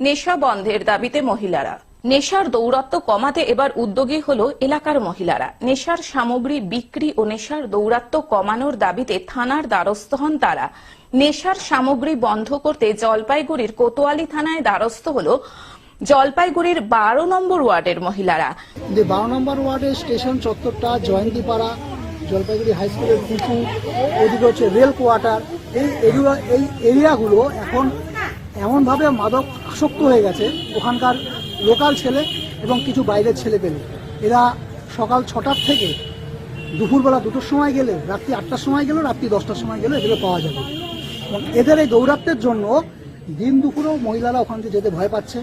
নেশা বন্ধের দাবিতে মহিলারা। নেশার দৌরাত্ম্য কমাতে এবার উদ্যোগী হল এলাকার মহিলারা। নেশার সামগ্রী বিক্রি ও নেশার দৌরাত্ম্য কমানোর দাবিতে থানার দ্বারস্থ হন তারা। নেশার সামগ্রী বন্ধ করতে জলপাইগুড়ির কোতোয়ালি থানায় দ্বারস্থ হল জলপাইগুড়ির বারো নম্বর ওয়ার্ডের মহিলারা। বারো নম্বর ওয়ার্ডের স্টেশন চত্বরটা, জয়ন্তীপাড়া, জলপাইগুড়ি হাই স্কুলের ওদিকে হচ্ছে রেল কোয়ার্টার, এই এরিয়া এই এরিয়াগুলো এখন এমনভাবে মাদক আসক্ত হয়ে গেছে। ওখানকার লোকাল ছেলে এবং কিছু বাইরের ছেলে পেলে এরা সকাল ছটার থেকে দুপুরবেলা দুটোর সময় গেলে, রাত্রি আটটার সময় গেলে রাত্রি দশটার সময় গেলে এগুলো পাওয়া যাবে। এবং এদের এই দৌরাত্মের জন্য দিন দুপুরেও মহিলারা ওখান থেকে যেতে ভয় পাচ্ছে।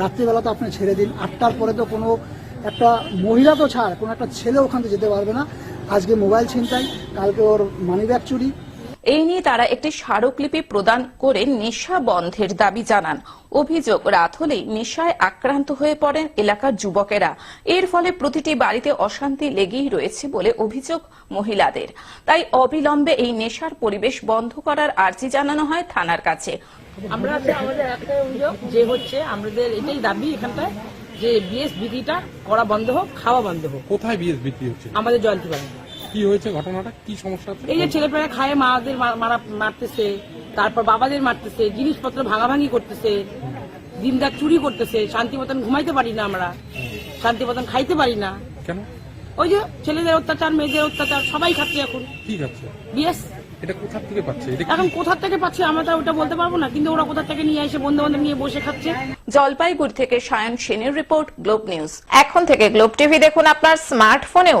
রাত্রিবেলা তো আপনি ছেড়ে দিন। আটটার পরে তো কোনো একটা মহিলা তো ছাড়, কোনো একটা ছেলে ওখান থেকে যেতে পারবে না। আজকে মোবাইল ছিনতাই, কালকে ওর মানিব্যাগ চুরি। এই নিয়ে তারা একটি স্মারকলিপি প্রদান করে নেশা বন্ধের দাবি জানান। অভিযোগ রাত হলেই নেশায় আক্রান্ত হয়ে পড়েন এলাকার যুবকেরা। এর ফলে প্রতিটি বাড়িতে অশান্তি লেগেই রয়েছে বলে অভিযোগ মহিলাদের। তাই অবিলম্বে এই নেশার পরিবেশ বন্ধ করার আর্জি জানানো হয় থানার কাছে। আমরা আমাদের একটাই অভিযোগ যে হচ্ছে আমাদের এটাই দাবি এখানটায় যে বিএস বিধিটা করা বন্ধ হোক খাওয়া বন্ধ হোক। কোথায় বিএস বিক্রি হচ্ছে? আমাদের জয়ন্তী বাড়ি কি হয়েছে ঘটনাটা? কি সমস্যা? এই যে ছেলেপেলে খায় মাদের মারা মারতেছে তারপর বাবাদের মারতেছে জিনিসপত্র ভাঙাভাঙি করতেছে দিনদার চুরি করতেছে শান্তি মতন ঘুমাইতে পারি না আমরা শান্তি মতন খাইতে পারি না। কেন? ওই যে ছেলেদের অত্যাচার মেয়েদের অত্যাচার সবাই খাচ্ছে এখন। ঠিক আছে বিএস। এটা কোথা থেকে পাচ্ছে? এখন কোথা থেকে পাচ্ছে আমরা তো ওটা বলতে পারব না কিন্তু ওরা কোথা থেকে নিয়ে এসে বন্ধু বান্ধব নিয়ে বসে খাচ্ছে? জলপাইগুড়ি থেকে সায়ন সেনের রিপোর্ট গ্লোব নিউজ। এখন থেকে গ্লোব টিভি দেখুন আপনার স্মার্টফোনেও।